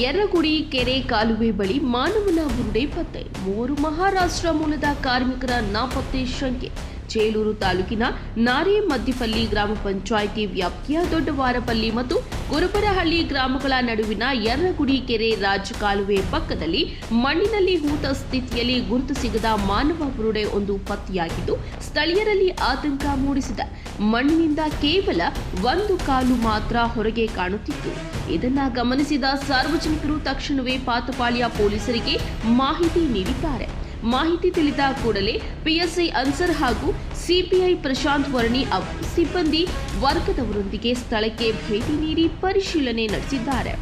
ಯರ್ರಗುಡಿ ಕೆರೆ ಕಾಲುವೆ ಬಳಿ ಮಾನವನ ಬುರುಡೆ ಪತ್ತೆ. ಮೂವರು ಮಹಾರಾಷ್ಟ್ರ ಮೂಲದ ಕಾರ್ಮಿಕರ ನಾಪತ್ತೆ ಶಂಕೆ. ಚೇಳೂರು ತಾಲೂಕಿನ ನಾರಿ ಮದ್ದಿಪಲ್ಲಿ ಗ್ರಾಮ ಪಂಚಾಯಿತಿ ವ್ಯಾಪ್ತಿಯ ದೊಡ್ಡವಾರಪಲ್ಲಿ ಮತ್ತು ಗುರುಬರಹಳ್ಳಿ ಗ್ರಾಮಗಳ ನಡುವಿನ ಯರ್ರಗುಡಿ ಕೆರೆ ರಾಜ ಕಾಲುವೆ ಪಕ್ಕದಲ್ಲಿ ಮಣ್ಣಿನಲ್ಲಿ ಹೂತ ಸ್ಥಿತಿಯಲ್ಲಿ ಗುರುತು ಸಿಗದ ಮಾನವ ಬುರುಡೆ ಒಂದು ಪತ್ತೆಯಾಗಿದ್ದು, ಸ್ಥಳೀಯರಲ್ಲಿ ಆತಂಕ ಮೂಡಿಸಿದ. ಮಣ್ಣಿನಿಂದ ಕೇವಲ ಒಂದು ಕಾಲು ಮಾತ್ರ ಹೊರಗೆ ಕಾಣುತ್ತಿತ್ತು. ಇದನ್ನ ಗಮನಿಸಿದ ಸಾರ್ವಜನಿಕರು ತಕ್ಷಣವೇ ಪಾತಪಾಳ್ಯ ಪೊಲೀಸರಿಗೆ ಮಾಹಿತಿ ನೀಡಿದ್ದಾರೆ. ಮಾಹಿತಿ ತಿಳಿದ ಕೂಡಲೇ ಪಿಎಸ್ಐ ಅನ್ಸರ್ ಹಾಗೂ ಸಿಪಿಐ ಪ್ರಶಾಂತ್ ವರ್ಣಿ ಅವರು ಸಿಬ್ಬಂದಿ ವರ್ಗದವರೊಂದಿಗೆ ಸ್ಥಳಕ್ಕೆ ಭೇಟಿ ನೀಡಿ ಪರಿಶೀಲನೆ ನಡೆಸಿದ್ದಾರೆ.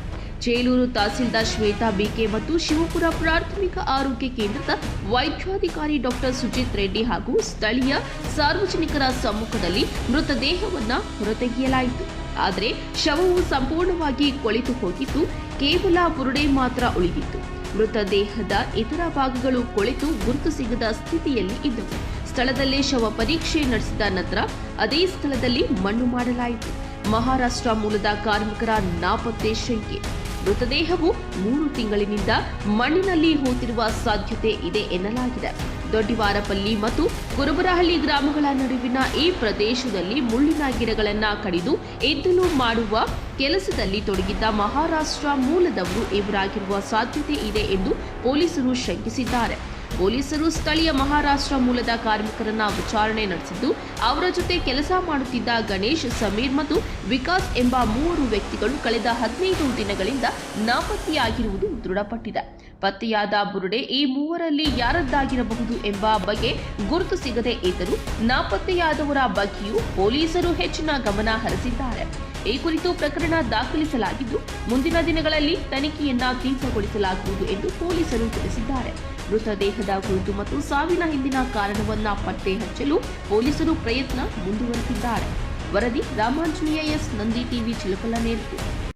ಚೇಲೂರು ತಹಸೀಲ್ದಾರ್ ಶ್ವೇತಾ ಬಿಕೆ ಮತ್ತು ಶಿವಪುರ ಪ್ರಾಥಮಿಕ ಆರೋಗ್ಯ ಕೇಂದ್ರದ ವೈದ್ಯಾಧಿಕಾರಿ ಡಾಕ್ಟರ್ ಸುಜಿತ್ ರೆಡ್ಡಿ ಹಾಗೂ ಸ್ಥಳೀಯ ಸಾರ್ವಜನಿಕರ ಸಮ್ಮುಖದಲ್ಲಿ ಮೃತದೇಹವನ್ನು ಹೊರತೆಗೆಯಲಾಯಿತು. ಆದರೆ ಶವವು ಸಂಪೂರ್ಣವಾಗಿ ಕೊಳಿತು ಹೋಗಿದ್ದು ಕೇವಲ ಬುರುಡೆ ಮಾತ್ರ ಉಳಿದಿತ್ತು. ಮೃತದೇಹದ ಇತರ ಭಾಗಗಳು ಕೊಳೆತು ಗುರುತು ಸಿಗದ ಸ್ಥಿತಿಯಲ್ಲಿ ಇದ್ದವು. ಸ್ಥಳದಲ್ಲೇ ಶವ ಪರೀಕ್ಷೆ ನಡೆಸಿದ ನಂತರ ಅದೇ ಸ್ಥಳದಲ್ಲಿ ಮಣ್ಣು ಮಾಡಲಾಯಿತು. ಮಹಾರಾಷ್ಟ್ರ ಮೂಲದ ಕಾರ್ಮಿಕರ ನಾಪತ್ತೆ ಶಂಕೆ. ಮೃತದೇಹವು ಮೂರು ತಿಂಗಳಿನಿಂದ ಮಣ್ಣಿನಲ್ಲಿ ಹೋತಿರುವ ಸಾಧ್ಯತೆ ಇದೆ ಎನ್ನಲಾಗಿದೆ. ದೊಡ್ಡಿವಾರಪಲ್ಲಿ ಮತ್ತು ಗುರುಬರಹಳ್ಳಿ ಗ್ರಾಮಗಳ ನಡುವಿನ ಈ ಪ್ರದೇಶದಲ್ಲಿ ಮುಳ್ಳಿನ ಗಿಡಗಳನ್ನು ಕಡಿದು ಎದ್ದಲು ಮಾಡುವ ಕೆಲಸದಲ್ಲಿ ತೊಡಗಿದ್ದ ಮಹಾರಾಷ್ಟ್ರ ಮೂಲದವರು ಇವರಾಗಿರುವ ಸಾಧ್ಯತೆ ಇದೆ ಎಂದು ಪೊಲೀಸರು ಶಂಕಿಸಿದ್ದಾರೆ. ಪೊಲೀಸರು ಸ್ಥಳೀಯ ಮಹಾರಾಷ್ಟ್ರ ಮೂಲದ ಕಾರ್ಮಿಕರನ್ನ ವಿಚಾರಣೆ ನಡೆಸಿದ್ದು, ಅವರ ಜೊತೆ ಕೆಲಸ ಮಾಡುತ್ತಿದ್ದ ಗಣೇಶ್, ಸಮೀರ್ ಮತ್ತು ವಿಕಾಸ್ ಎಂಬ ಮೂವರು ವ್ಯಕ್ತಿಗಳು ಕಳೆದ ಹದಿನೈದು ದಿನಗಳಿಂದ ನಾಪತ್ತೆಯಾಗಿರುವುದು ದೃಢಪಟ್ಟಿದೆ. ಪತ್ತೆಯಾದ ಬುರುಡೆ ಈ ಮೂವರಲ್ಲಿ ಯಾರದ್ದಾಗಿರಬಹುದು ಎಂಬ ಬಗ್ಗೆ ಗುರುತು ಸಿಗದೇ ಇದ್ದರೂ ನಾಪತ್ತೆಯಾದವರ ಬಗ್ಗೆಯೂ ಪೊಲೀಸರು ಹೆಚ್ಚಿನ ಗಮನ ಹರಿಸಿದ್ದಾರೆ. ಈ ಕುರಿತು ಪ್ರಕರಣ ದಾಖಲಿಸಲಾಗಿದ್ದು, ಮುಂದಿನ ದಿನಗಳಲ್ಲಿ ತನಿಖೆಯನ್ನ ತೀವ್ರಗೊಳಿಸಲಾಗುವುದು ಎಂದು ಪೊಲೀಸರು ತಿಳಿಸಿದ್ದಾರೆ. ಮೃತದೇಹದ ಕುರಿತು ಮತ್ತು ಸಾವಿನ ಹಿಂದಿನ ಕಾರಣವನ್ನ ಪತ್ತೆ ಹಚ್ಚಲು ಪೊಲೀಸರು ಪ್ರಯತ್ನ ಮುಂದುವರೆಸಿದ್ದಾರೆ. ವರದಿ ರಾಮಾಂಜನೇಯ ಎಸ್. ನಂದಿ ಟಿವಿ, ಚಿಲಕಲ ನೇರಿತು